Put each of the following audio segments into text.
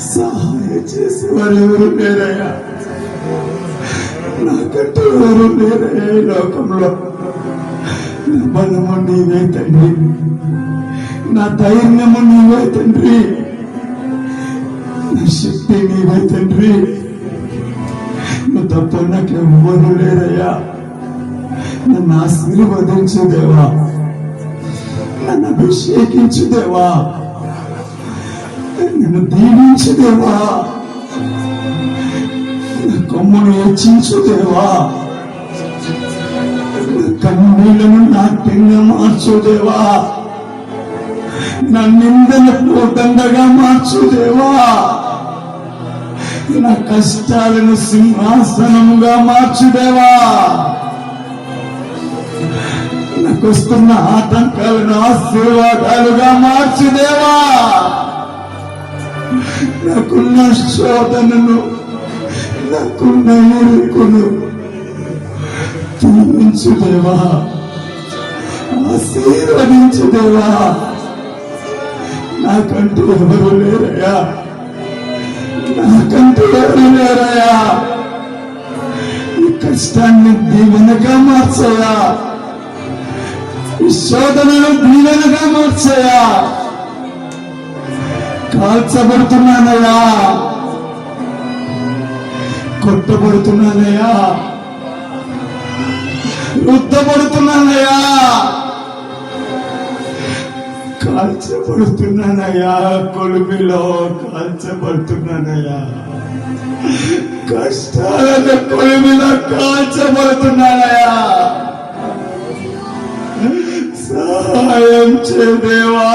సహాయం చేసేవారు ఎవరు లేరయ్యా నాకంటే ఎవరు లేరయ్యా ఈ లోకంలో? నా బలము నీవే తండ్రి. నా ధైర్యము నీవే తండ్రి. నా శక్తి నీవే తండ్రి. నువ్వు తప్ప నాకు ఎవ్వరు లేరయ్యా. నన్ను ఆశీర్వదించు దేవా. నన్ను అభిషేకించు దేవా. నన్ను దీవించు దేవా. కొమ్మును హెచ్చించు దేవా. నా కింద మార్చు దేవా. నా నిందలకు దండగా మార్చు దేవా. నా కష్టాలను సింహాసనముగా మార్చుదేవా నాకు వస్తున్న ఆటంకాలను ఆశీర్వాదాలుగా మార్చుదేవా నాకున్న శోధనను నాకున్న చనిపించు దేవాణించు దేవా. నాకంటూ ఎవరు లేరయ్యా. నాకంటూ ఎవరు లేరయ్యా. ఈ కష్టాన్ని దీవెనగా మార్చయా ఈ శోధనను దీవెనగా మార్చయా కాల్చబడుతున్నానయ్యా. కొట్టబడుతున్నానయ్యా. రుద్దబడుతున్నానయ్యా. కాల్చబడుతున్నానయ్యా. కొలుమిలో కాల్చబడుతున్నానయ్యా. కష్టాల కొలుమిలో కాల్చబడుతున్నానయ్యా. సహాయం చేదేవా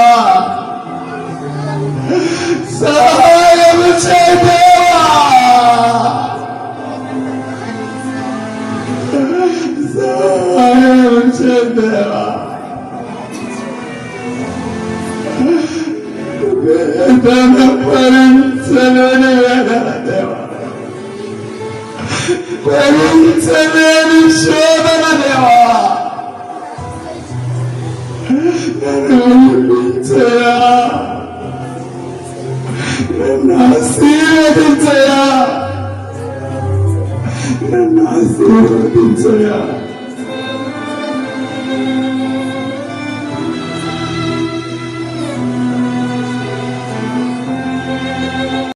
సహాయం చేదేవా వేదన భరించలేని వేదన దేవా భరించలేని శోధన దేవా నన్ను విడిపించయా నన్ను ఆశీర్వదించయా నన్ను ఆశీర్వదించయా